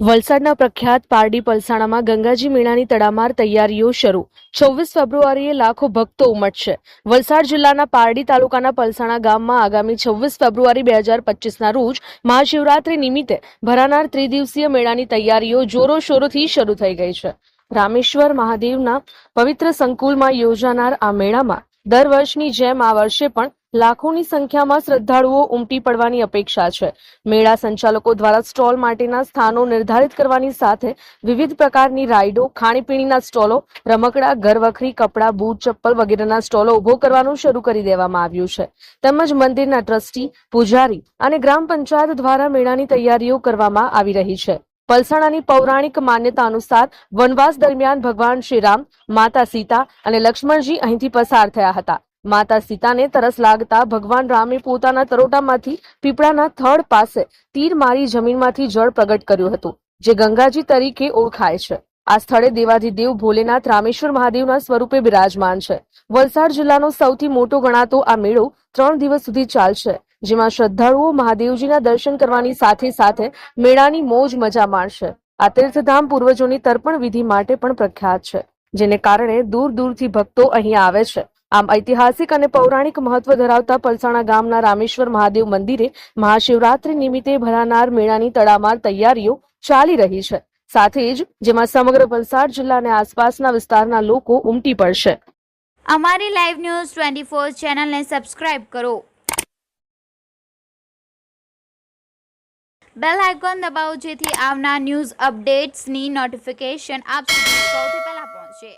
વલસાડના પ્રખ્યાત પારડી પલસાણામાં ગંગાજી મેળાની તડામાર તૈયારીઓ શરૂ. છવ્વીસ ફેબ્રુઆરીએ લાખો ભક્તો ઉમટશે. વલસાડ જિલ્લાના પારડી તાલુકાના પલસાણા ગામમાં આગામી છવ્વીસ ફેબ્રુઆરી બે હજાર પચીસના રોજ મહાશિવરાત્રી નિમિત્તે ભરાનાર ત્રિદિવસીય મેળાની તૈયારીઓ જોરોશોરોથી શરૂ થઈ ગઈ છે. રામેશ્વર મહાદેવના પવિત્ર સંકુલમાં યોજાનાર આ મેળામાં દર વર્ષની જેમ આ વર્ષે પણ લાખોની સંખ્યામાં શ્રદ્ધાળુઓ ઉમટી પડવાની અપેક્ષા છે. મેળા સંચાલકો દ્વારા સ્ટોલ માટેના સ્થાનો નિર્ધારિત કરવાની સાથે વિવિધ પ્રકારની રાઇડો ખાણીપીણીના સ્ટોલો, રમકડા, ઘરવખરી, કપડાં, બૂટ, ચપ્પલ વગેરેના સ્ટોલો ઊભો કરવાનું શરૂ કરી દેવામાં આવ્યું છે. તેમજ મંદિરના ટ્રસ્ટી, પૂજારી અને ગ્રામ પંચાયત દ્વારા મેળાની તૈયારીઓ કરવામાં આવી રહી છે. પલસાણાની પૌરાણિક માન્યતા અનુસાર વનવાસ દરમિયાન ભગવાન શ્રીરામ, માતા સીતા અને લક્ષ્મણજી અહીંથી પસાર થયા હતા. માતા સીતાને તરસ લાગતા ભગવાન રામે પોતાના તરોટામાંથી પીપળાના થડ પાસે તીર મારી જમીનમાંથી જળ પ્રગટ કર્યું હતું, જે ગંગાજી તરીકે ઓળખાય છે. આ સ્થળે દેવાધિદેવ ભોલેનાથ રામેશ્વર મહાદેવના સ્વરૂપે બિરાજમાન છે. વલસાડ જિલ્લાનો સૌથી મોટો ગણાતો આ મેળો ત્રણ દિવસ સુધી ચાલશે, જેમાં શ્રદ્ધાળુઓ મહાદેવજીના દર્શન કરવાની સાથે સાથે મેળાની મોજ મજા માણશે. આ તીર્થધામ પૂર્વજોની તર્પણ વિધિ માટે પણ પ્રખ્યાત છે, જેને કારણે દૂર દૂરથી ભક્તો અહીં આવે છે. આમ ઐતિહાસિક અને પૌરાણિક મહત્વ ધરાવતા પલસાણા ગામના રામેશ્વર મહાદેવ મંદિરે મહાશિવરાત્રી નિમિત્તે ભરાનાર મેળાની તડામાર તૈયારીઓ ચાલી રહી છે. સાથે જ જેમાં સમગ્ર વલસાડ જિલ્લા અને આસપાસના વિસ્તારના લોકો ઉમટી પડશે. અમારી લાઈવ ન્યૂઝ ટ્વેન્ટી ફોર ચેનલને સબસ્ક્રાઇબ કરો. બેલ આઇકોન દબાવો જેથી આવનાર ન્યૂઝ અપડેટ્સની નોટિફિકેશન આપ સુધી સૌથી પહેલા પહોંચે.